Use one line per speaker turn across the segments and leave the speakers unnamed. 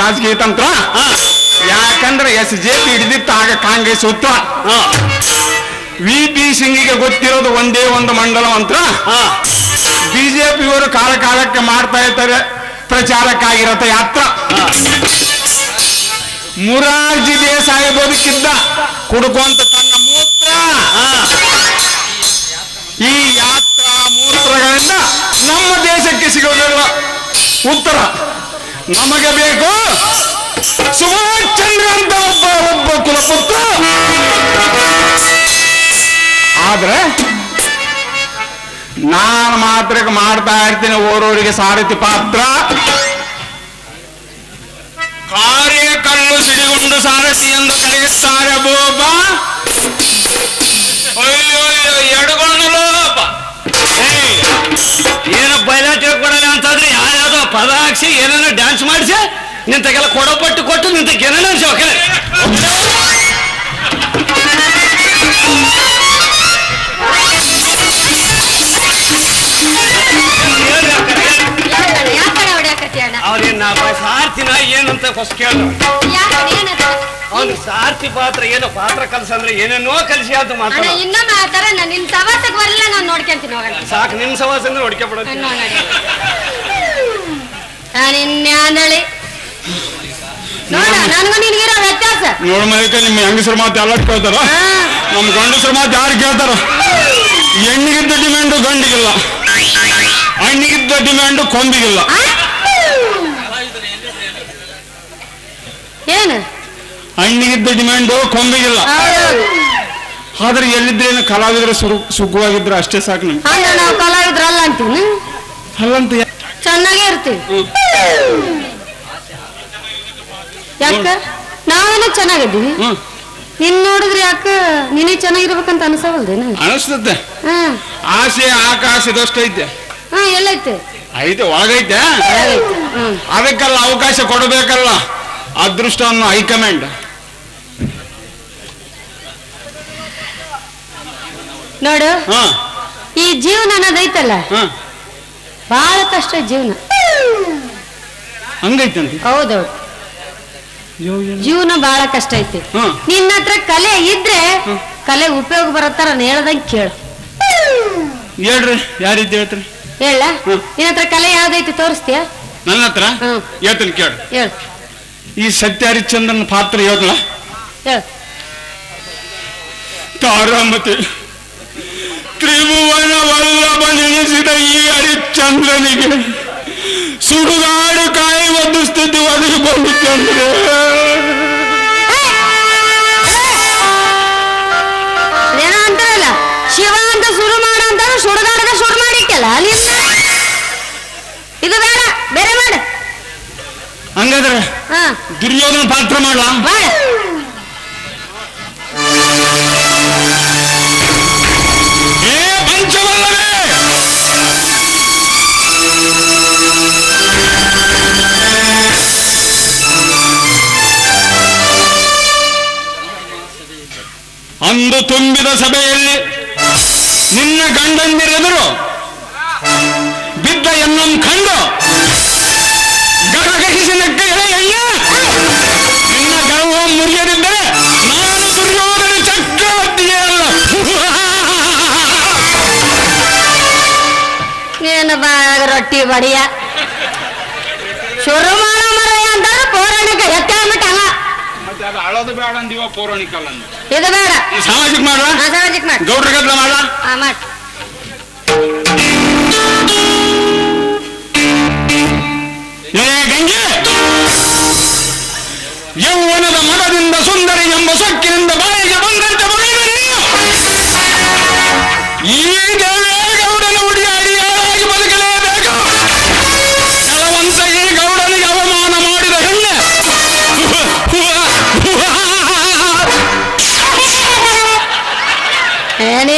ರಾಜಕೀಯ ತಂತ್ರ? ಯಾಕಂದ್ರೆ ಎಸ್ ಜೆ ಪಿ ಹಿಡಿದಿತ್ತು ಆಗ ಕಾಂಗ್ರೆಸ್ ಉತ್ತರ ವಿ ಪಿ ಸಿಂಗಿಗೆ ಗೊತ್ತಿರೋದು ಒಂದೇ ಒಂದು ಮಂಡಲ ಮಂತ್ರ. ಬಿಜೆಪಿಯವರು ಕಾಲ ಕಾಲಕ್ಕೆ ಮಾಡ್ತಾ ಇರ್ತಾರೆ ಪ್ರಚಾರಕ್ಕಾಗಿ ಯಾತ್ರ. ಮುರಾರ್ಜಿ ದೇಸಾಯಿ ಬದುಕಿದ್ದ ಕುಡ್ಕೊಂತ ತನ್ನ ಮೂತ್ರ. ಈ ಯಾತ್ರಾ ಮೂತ್ರಗಳಿಂದ ನಮ್ಮ ದೇಶಕ್ಕೆ ಸಿಗೋದಿಲ್ಲ. ಉತ್ತರ. ನಮಗೆ ಬೇಕು. ಸುಭಾಷ್ ಚಂದ್ರ ಅಂತ ಒಬ್ಬ ಒಬ್ಬ ಕುಲಪುತ್ರ ಆದ್ರೆ ನಾನು ಮಾತ್ರ ಮಾಡ್ತಾ ಇರ್ತೀನಿ ಓರೋರಿಗೆ ಸಾರಥಿ ಪಾತ್ರ. ಕಾರ್ಯಕಲ್ಲು ಸಿಡಿಗೊಂಡು ಸಾರಥಿ ಎಂದು ಕರೆಯುತ್ತಾರೆ ಬೋಬ
ಎಡಗೊಂಡು ಏನು ಬಯಲ ತಿಳ್ಕೊಡಲ್ಲ ಅಂತಂದ್ರೆ ಯಾರ ಹಾಕ್ಸಿ ಏನೇನೋ ಡ್ಯಾನ್ಸ್ ಮಾಡಿಸಿ ನಿಂತಗೆಲ್ಲ ಕೊಡೋ ಪಟ್ಟು ಕೊಟ್ಟು ನಿಂತ ಏನೇನೋ
ಅಣ್ಣ?
ಅವ್ರೇನ್ ನಾ ಸಾರ್ತಿನ ಏನಂತ ಫಸ್ಟ್ ಕೇಳು. ಅವ್ನು ಸಾರ್ತಿ ಪಾತ್ರ ಏನೋ ಪಾತ್ರ ಕಲ್ಸಂದ್ರೆ ಏನೇನೋ ಕಲಿಸಿ ಅಂತ
ಅಣ್ಣ
ಮಾತಾಡ
ಇನ್ನೊಮ್ಮೆ ಆ ನಾನು ನಿನ್ ಸವಾಸಕ್ಕೆ ಬರಲ್ಲ ನಾನು ನೋಡ್ಕೊಂತೀನಿ
ಸಾಕು ನಿನ್ ಸವಾಸ ಅಂದ್ರೆ ಹೊಡ್ಕೆ ಬಿಡೋದು
ನಾನು ಇನ್ಯಾನಳಿ ನೋಡ ನನ್ಗೂ ನಿನ್ಗಿರೋ ವ್ಯತ್ಯಾಸ.
ನೋಡ ಮಲಿಕ ನಿಮ್ಮ ಹೆಂಗಸರ ಮಾತು ಎಲ್ಲ ಕೇಳ್ತಾರ. ನಮ್ಮ ಗಂಡಸರ ಮಾತು ಯಾರು ಕೇಳ್ತಾರ? ಹೆಣ್ಣಿಗಿದ್ದ ಡಿಮ್ಯಾಂಡು ಗಂಡಿಗಿಲ್ಲ. ಹಣ್ಣಿಗಿದ್ದ ಡಿಮ್ಯಾಂಡ್ ಕೊಂಬಿಗಿಲ್ಲ.
ಏನು?
ಹಣ್ಣಿಗಿದ್ದ ಡಿಮ್ಯಾಂಡು ಕೊಂಬಿಗಿಲ್ಲ. ಆದ್ರೆ ಎಲ್ಲಿದ್ರೇನು ಕಲಾವಿದರು ಸುಖವಾಗಿದ್ರೆ ಅಷ್ಟೇ ಸಾಕು ನಮ್ಗೆ.
ಹಂಗ ನಾವು ಕಲಾವಿದ್ರಲ್ಲ ಅಂತೀವಿ.
ಅಲ್ಲಂತ
ಚೆನ್ನಾಗೇ ಇರ್ತೀವಿ. ಯಾಕ? ನಾವೇನು ಚೆನ್ನಾಗಿದ್ದೀವಿ. ನಿನ್ ನೋಡಿದ್ರೆ ಯಾಕ ನೀನೇ ಚೆನ್ನಾಗಿರ್ಬೇಕಂತ ಅನ್ಸವಲ್ದೇನ?
ಅನಿಸ್ತದೆ. ಆಸೆ ಆಕಾಶ ಐತೆ.
ಹಾ ಎಲ್ಲೈತೆ
ಐತೆ. ಒಳಗೈತೆ? ಅದಕ್ಕಲ್ಲ ಅವಕಾಶ ಕೊಡಬೇಕಲ್ಲ. ಅದೃಷ್ಟ ಅನ್ನೋ ಹೈಕಮಾಂಡ್
ನೋಡು
ಹಾ.
ಈ ಜೀವನ ಅನ್ನೋದೈತಲ್ಲ?
ಹಾ.
ಬಹಳ ಕಷ್ಟ ಜೀವನ.
ಹಂಗೈತಂತೆ?
ಹೌದೌದು. ಜೀವನ ಬಹಳ ಕಷ್ಟ ಐತಿ. ನಿನ್ನ ಹತ್ರ ಕಲೆ ಇದ್ರೆ ಕಲೆ ಉಪಯೋಗ ಬರತ್ತಾರ ಹೇಳ್ದಂಗೆ ಕೇಳು.
ಹೇಳ್ರಿ ಯಾರಿದ್ದ ಹೇಳ್ರಿ
ಹೇಳ. ನಿನ್ನ ಹತ್ರ ಕಲೆ ಯಾವ್ದೈತಿ ತೋರಿಸ್ತೀಯ?
ನನ್ನ ಹತ್ರ. ಹೇಳ್ತೀನಿ ಕೇಳು.
ಹೇಳು.
ಈ ಸತ್ಯ ಹರಿಶ್ಚಂದ್ರನ ಪಾತ್ರ ಹೇಳ್ದಳ
ಹೇಳು.
ತಾರಾಮತಿ. ತ್ರಿಭುವನ ವಲ್ಲಭ ನೆನೆಸಿದ ಈ ಹರಿಶ್ಚಂದ್ರನಿಗೆ ಸುಡುಗಾಡು ಕಾಯುವ ದುಸ್ಥಿತಿ ಒದಗಿ ಬಂದಿತ್ತಂದ್ರೆ
ಶಿವ ಅಂತ ಶುರು ಮಾಡ ಅಂತ ಸುಡುಗಾಡದ ಶುರು ಅಲ್ಲಿ? ಇದು ಬೇಡ ಬೇರೆ ಮಾಡು.
ಹಂಗಾದ್ರೆ ದುರ್ಯೋಧನ ಪಾತ್ರ ಮಾಡ್ಲಾ? ಅಂದು ತುಂಬಿದ ಸಭೆಯಲ್ಲಿ ನಿನ್ನ ಗಂಡಂದಿರೆದುರು ಬಿದ್ದ ಎನ್ನಂ ಕಂಡು ಗಡಗಡಿಸಿ ನಕ್ಕ ಎಳೆಯಯ್ಯ ನಿನ್ನ ಗರ್ವ ಮುರಿಯದಿದ್ದರೆ ನಾನು ದುರ್ಯೋಧನ
ಚಕ್ರವರ್ತಿಯಲ್ಲ ಬಾಯಾಗ ರೊಟ್ಟಿ ಬಡಿಯ? ಶುರು
ಬೇಡ ಅಂದಿವ ಪೌರಾಣಿಕ ಅಲ್ಲ
ಇದು ಬೇಡ.
ಸಾಮಾಜಿಕ ಮಾಡ್ಲ
ಸಾಮಾಜಿಕ ಮಾಡಿ.
ಗೌಡ್ರ ಗದ್ಲ
ಮಾಡ.
ಆ ಮಾಡಿ. ಯೌವನದ ಮನದಿಂದ ಸುಂದರಿ ಎಂಬ ಸೊಕ್ಕಿನಿಂದ ಬಾಯಿಗೆ ಬಂದಂತೆ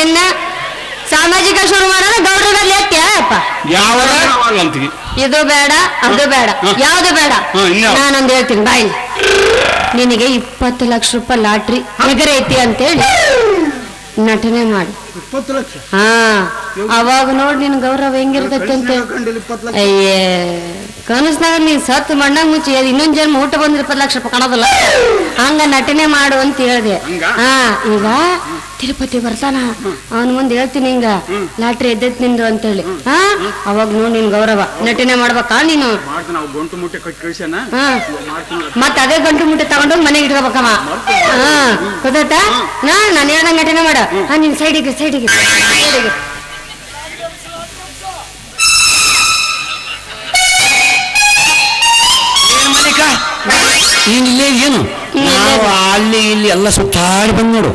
ಏನಿನ್ನ ಸಾಮಾಜಿಕ ಶುರು ಮಾಡೋಣ ಎತ್ತ್ಯಪ್ಪ
ಯಾವ
ಇದು ಬೇಡ ಅದು ಬೇಡ. ಯಾವ್ದು ಬೇಡ? ನಾನೊಂದು ಹೇಳ್ತೀನಿ ಬಾಯ್ ನಿನಗೆ ಇಪ್ಪತ್ತು ಲಕ್ಷ ರೂಪಾಯಿ ಲಾಟ್ರಿ ಐತಿ ಅಂತೇಳಿ ನಟನೆ ಮಾಡು.
ಇಪ್ಪತ್ತು ಲಕ್ಷ.
ಹಾ ಅವಾಗ ನೋಡಿ ನಿನ್ ಗೌರವ ಹೆಂಗಿರ್ತೈತೆ ಅಂತ ಅಯ್ಯೇ ಕನಸ್ನಾಗ ನೀನ್ ಸತ್ತು ಮಣ್ಣಾಗ ಮುಚ್ಚಿ ಇನ್ನೊಂದ್ ಜನ್ಮ ಊಟ ಬಂದ್ರೆ ಇಪ್ಪತ್ತು ಲಕ್ಷ ರೂಪಾಯಿ ಕಾಣೋದಲ್ಲ ಹಂಗ ನಟನೆ ಮಾಡು ಅಂತ ಹೇಳ್ದೆ? ಹಾ ಈಗ ತಿರುಪತಿ ಬರ್ತಾನ. ಅವನ ಮುಂದೆ ಹೇಳ್ತೀನಿ ಹಿಂಗ ಲಾಟ್ರಿ ಎದ್ದೈತ್ ನಿಂದು ಅಂತ ಹೇಳಿ. ಹಾ ಅವಾಗ ನೋಡಿ ನಿನ್ ಗೌರವ. ನಟನೆ ಮಾಡ್ಬೇಕಾ ನೀನು? ಮತ್ತ ಅದೇ ಗಂಟು ಮುಟ್ಟೆ ತಗೊಂಡೋಗಿ ಮನೆಗೆ ಇಟ್ಕೋಬೇಕಮ್ಮ. ಹಾ ಗೊತ್ತಾಯ್ತಾ? ನಾ ನಾನು ಹೇಳ್ದಂಗ್ ನಟನೆ ಮಾಡ. ನಿನ್ ಸೈಡ್ ಸೈಡಿಗೆ ಸೈಡಿಗೆ ಸೈಡಿಗೆ
ಏನ್? ನಾವು ಅಲ್ಲಿ ಇಲ್ಲಿ ಎಲ್ಲ ಸುತ್ತಾಡಿ ಬಂದ್ ನೋಡು.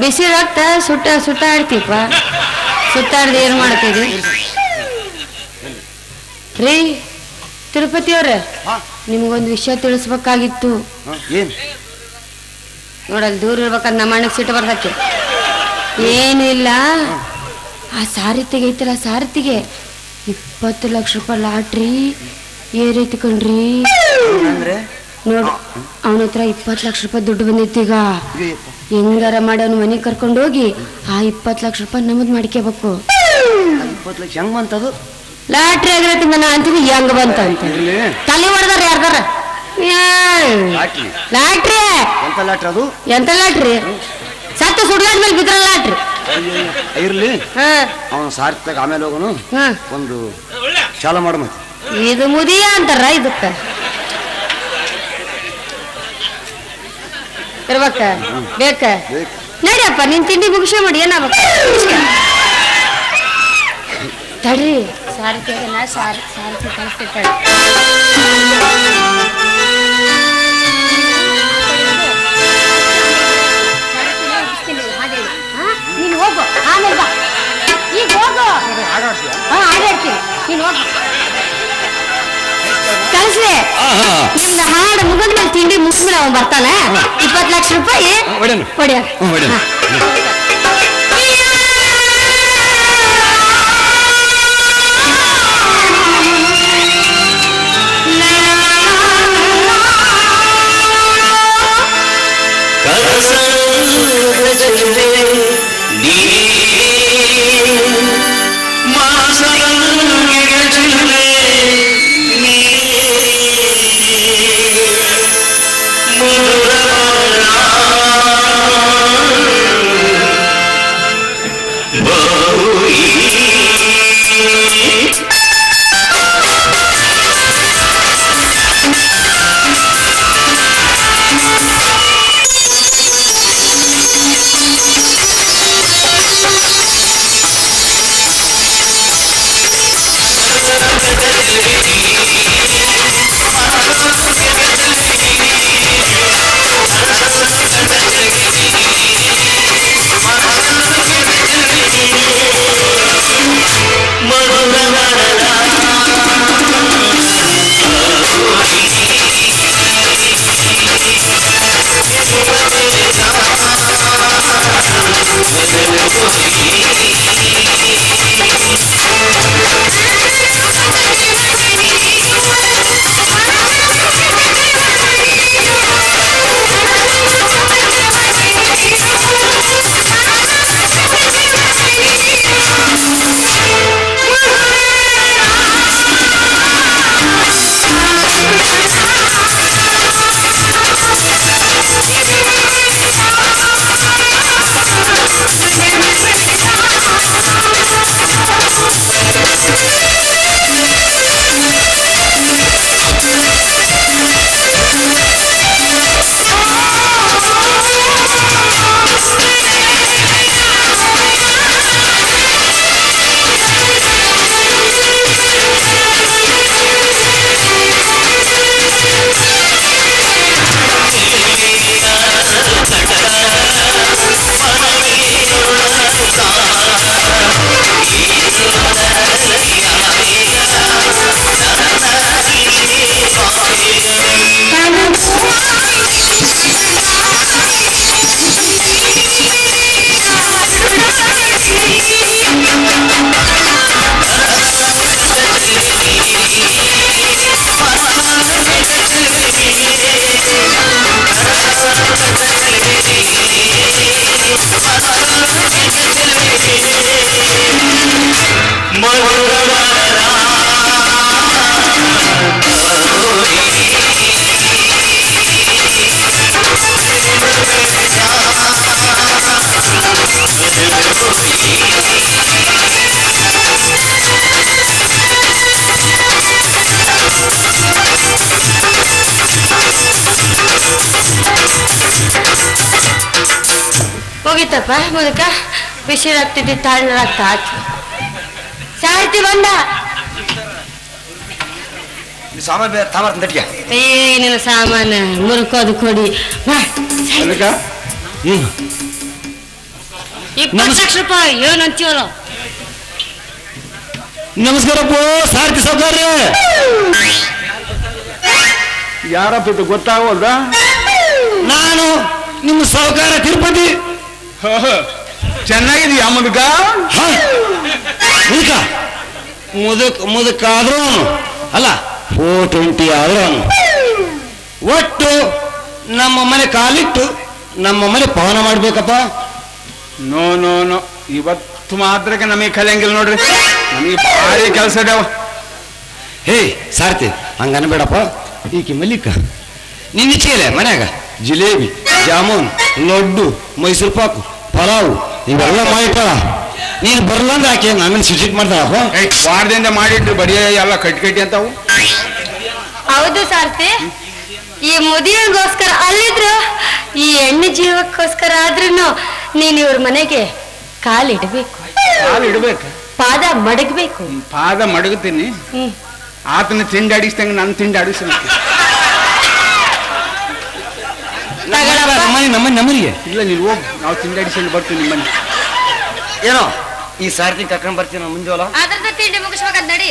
ಬಿಸಿ ರಕ್ತ ಸುಟ್ಟ ಸುತ್ತಾಡ್ತೀಪ ಸುತ್ತಾಡ್ದೆ ಏನ್ ಮಾಡ್ತೀವಿ ರೀ ತಿರುಪತಿ ಅವ್ರೆ ನಿಮ್ಗೊಂದು ವಿಷಯ ತಿಳಿಸ್ಬೇಕಾಗಿತ್ತು.
ನೋಡಲ್
ನೋಡಲ್ಲಿ ದೂರ ಇರ್ಬೇಕಂದ್ರೆ ನಮ್ಮ ಅಣ್ಣಗೆ ಸಿಟ್ಟು ಬರ್ತೈತಿ ಏನು ಇಲ್ಲ ಆ ಸಾರಥಿಗೆ ಐತಲ್ಲ ಸಾರಿತಿಗೆ? ಇಪ್ಪತ್ತು ಲಕ್ಷ ರೂಪಾಯಿ ಲಾಟ್ರಿ. ಏ ರೀತಿ ಕಣ್ರಿ.
ಅಂದ್ರೆ?
ನೋಡು ಅವನ ಹತ್ರ ಇಪ್ಪತ್ತು ಲಕ್ಷ ರೂಪಾಯಿ ದುಡ್ಡು ಬಂದೈತಿ ಈಗ. ಹೆಂಗಾರ ಮಾಡಿ ಅವ್ನ ಮನೆಗೆ ಕರ್ಕೊಂಡು ಹೋಗಿ ಆ ಇಪ್ಪತ್ತು ಲಕ್ಷ ರೂಪಾಯಿ ನಮ್ಮದು ಮಾಡ್ಕೋಬೇಕು
ಇಪ್ಪತ್ತು ಲಕ್ಷ ಹೆಂಗ್ ಬಂತದು?
ಲಾಟ್ರಿ ಆಗಿರತ್ತೆ ಮನ ಅಂತೀನಿ ಹೆಂಗ್ ಬಂತ ಅಂತ. ತಲೆ ಹೊಡೆದಾರ ಯಾರ್ದಾರ?
Lottery
lottery.
ಎಂತ ಲಾಟ್ರಿ ಅದು?
ಎಂತ ಲಾಟ್ರಿ? ಸತ್ತು ಸುಡ್ಗಾಡ್ ಮೇಲೆ ಬಿದ್ರ ಲಾಟ್ರಿ
ಇರ್ಲಿ
ಹಾ
ಅವನು ಸಾರ್ಥಕ ಆಮೇಲೆ ಹೋಗೋನು
ಹಾ
ಒಂದು ಚಾಲ ಮಾಡು ಮತ್ತೆ
ಇದು ಮುದಿಯ ಅಂತಾರ ಇದಕ್ಕ ಇರ್ಬೇಕ ಬೇಕ
ಬೇಕು.
ನಡಿಯಪ್ಪ ನಿನ್ ತಿಂಡಿ ಮುಗಿಸೇ ಮಾಡಿ ಏನಾಗ್ಬೇಕು ತಡ್ರಿ ಸಾರಥಿ ಅದನ್ನ ಸಾರ್ ಸಾರಥಿ ಕಳಿಸ್ತಿರ್ತಾಳೆ ಈಗ ಹೋಗು ಹಾ ಆಡಾಡ್ತೀನಿ ನೀನು ಹೋಗು. ಕಳಿಸ್ರಿ
ಆಹಾ.
ಈಗ ಹಾಡು ಮುಗಿದ್ಮೇಲೆ ತಿಂಡಿ ಮುಗಿಸ್ಮೇಲೆ ಅವನು ಬರ್ತಾನೆ. ಇಪ್ಪತ್ತು ಲಕ್ಷ ರೂಪಾಯಿ
ಹೊಡೆನು.
ಹೋಗಿತ್ತಪ್ಪ ಮುದಕ? ಬಿಸಿ ಆಗ್ತಿದ್ದಿ ತಣ್ಣ ರಕ್ತ ಹಾಕಿ ಸಾಯ್ತಿ ಬಂದ
ಸಾಮಾನು ತಾಮರ್ತ ನಟಿಗೆ
ಏನಿಲ್ಲ ಸಾಮಾನು ಮುರುಕೋದು ಕೊಡಿ. ಇಪ್ಪತ್ತು ಲಕ್ಷ ರೂಪಾಯಿ ಏನು ಅಂತೀವಲ್ಲ?
ನಮಸ್ಕಾರಪ್ಪ ಸಾರ್ಥಿ ಸೌಕರ್ಯ
ಯಾರಪ್ಪ ಇದು ಗೊತ್ತಾಗೋದ
ನಾನು ನಿಮ್ಮ ಸಹಕಾರ ತಿರುಪತಿ.
ಚೆನ್ನಾಗಿದೀಯ ಮುದುಕ?
ಹ? ಮುದುಕ? ಮುದುಕ್ ಮುದುಕ ಆದ್ರೂ ಅಲ್ಲ
ಫೋರ್ ಟ್ವೆಂಟಿ ಆದ್ರೆ ಒಟ್ಟು ನಮ್ಮ ಮನೆ ಕಾಲಿಟ್ಟು ನಮ್ಮ ಮನೆ ಪವನ ಮಾಡ್ಬೇಕಪ್ಪ.
No no no. ಇವತ್ತು ಮಾತ್ರಕ್ಕೆ ನಮಗೆ ಕಲಿಯಂಗಿಲ್ಲ ನೋಡ್ರಿ. ನಮಗೆ ಭಾರಿ ಕೆಲಸ ಅದಾವ
ಹೇ ಸಾರ್ತಿ ಹಂಗನ್ಬೇಡಪ್ಪ. ಈಕೆ ಮಲ್ಲಿಕ ನಿನ್ನ ಇಚ್ಛೆಲೆ ಮನ್ಯಾಗ? ಜಿಲೇಬಿ. ಜಾಮೂನ್ ಲಡ್ಡು ಮೈಸೂರು ಪಾಕು ಪಲಾವು ಇವೆಲ್ಲ ಮಾಡಿಟ್ಟಾಳ. ನೀನು ಬರ್ಲಂದ ಆಕೆ ಆಮೇಲೆ ಸುಚಿಟ್ ಮಾಡ್ತಾಳಪ್ಪ.
ವಾರದಿಂದ ಮಾಡಿಟ್ರು ಬರೀ ಎಲ್ಲ ಕಟ್ಟಿ ಕಟ್ಟಿ ಅಂತಾವು.
ಹೌದು ಸಾರ್ತಿ ಈ ಮದುವೆಗೋಸ್ಕರ ಅಲ್ಲಿದ್ರು ಈ ಹೆಣ್ಣು ಜೀವಕ್ಕೋಸ್ಕರ ಆದ್ರೂ ನೀನು ಇವ್ರ ಮನೆಗೆ ಕಾಲಿಡಬೇಕು.
ಕಾಲಿಡಬೇಕು. ಇಡ್ಬೇಕು
ಪಾದ ಮಡಗಬೇಕು.
ಪಾದ ಮಡಗುತ್ತೀನಿ
ಹ್ಮ್.
ಆತನ ತಿಂಡಿ ಆಡಿಸ್ದಂಗೆ ನನ್ನ ತಿಂಡಿ.
ನಮ್ಮನೆ ನಮ್ಮನೆ ನಮ್ಮನಿಗೆ
ಇಲ್ಲ ನೀವು ಹೋಗಿ. ನಾವು ತಿಂಡಿ ಆಡಿಸ್ಕೊಂಡು ಬರ್ತೀವಿ ನಿಮ್ಮನೆ
ಏನೋ ಈ ಸಾರ್ತಿ ಕರ್ಕೊಂಡ್ ಬರ್ತೀನಿ ನಾನು ಮುಂಜಾಲ
ಅದ್ರದ್ದು ತಿಂಡಿ ಮುಗಿಸ್ಬೇಕಂತ ನಡಿ.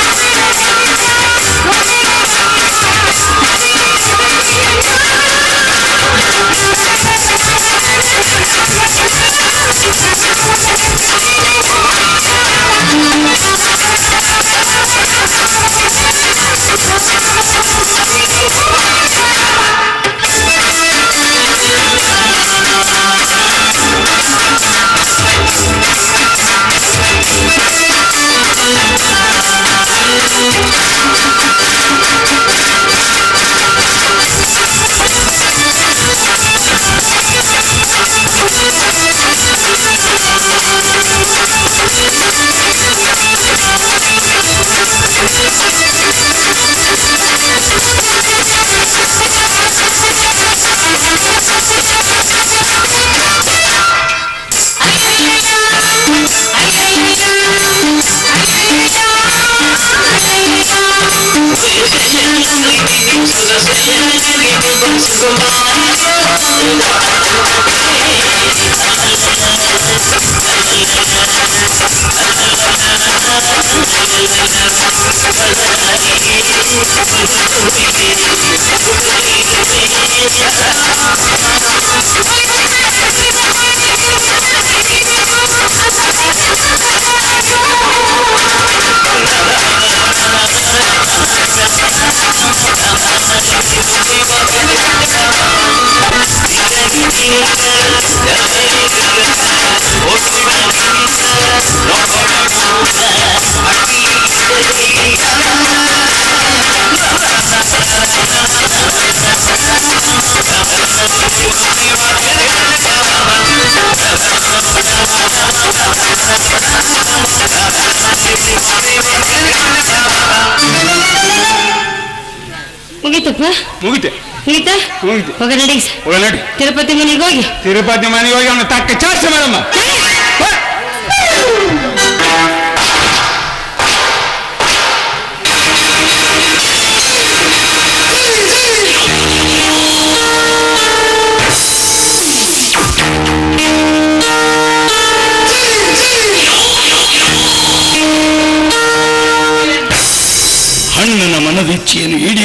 ಮುಗೀತಪ್ಪ
ಮುಗಿತೆ.
ಮುಗೀತಾ?
ಮುಗಿತು.
ಹೋಗ ನಡಿ.
ಹೋಗ ನಡಿ.
ತಿರುಪತಿ ಮನೆಗೆ ಹೋಗಿ.
ತಿರುಪತಿ ಮನೆಗೆ ಹೋಗಿ ಅವನ ತಕ್ಕ ಚಾರ್ಚ್ ಮಾಡಮ್ಮ.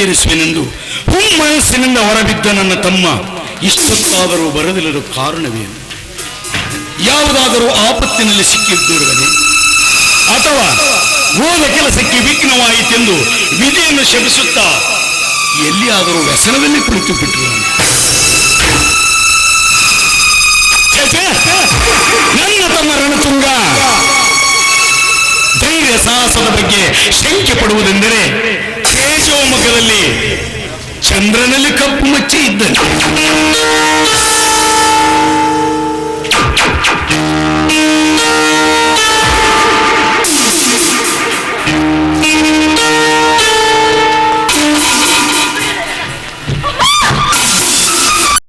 ಈಡೇರಿಸುವೆನೆಂದು ಹುಮ್ಮನಸ್ಸಿನಿಂದ ಹೊರಬಿದ್ದ ನನ್ನ ತಮ್ಮ ಇಷ್ಟೊತ್ತಾದರೂ ಬರದಿಲ್ಲದ ಕಾರಣವೇನು? ಯಾವುದಾದರೂ ಆಪತ್ತಿನಲ್ಲಿ ಸಿಕ್ಕಿದ್ದೊಡನೆ ಅಥವಾ ಹೋದ ಕೆಲಸಕ್ಕೆ ವಿಘ್ನವಾಯಿತೆಂದು ವಿಧಿಯನ್ನು ಶಪಿಸುತ್ತಾ ಎಲ್ಲಿಯಾದರೂ ವ್ಯಸನದಲ್ಲಿ ಕುಳಿತು ಬಿಟ್ಟರು ನನ್ನ ತಮ್ಮ ರಣತುಂಗ. ಧೈರ್ಯ ಸಾಹಸದ ಬಗ್ಗೆ ಶಂಕೆ ಪಡುವುದೆಂದರೆ ತೇಜೋಮುಖದಲ್ಲಿ ಚಂದ್ರನಲ್ಲಿ ಕಪ್ಪು ಮಚ್ಚಿ ಇದ್ದಂತೆ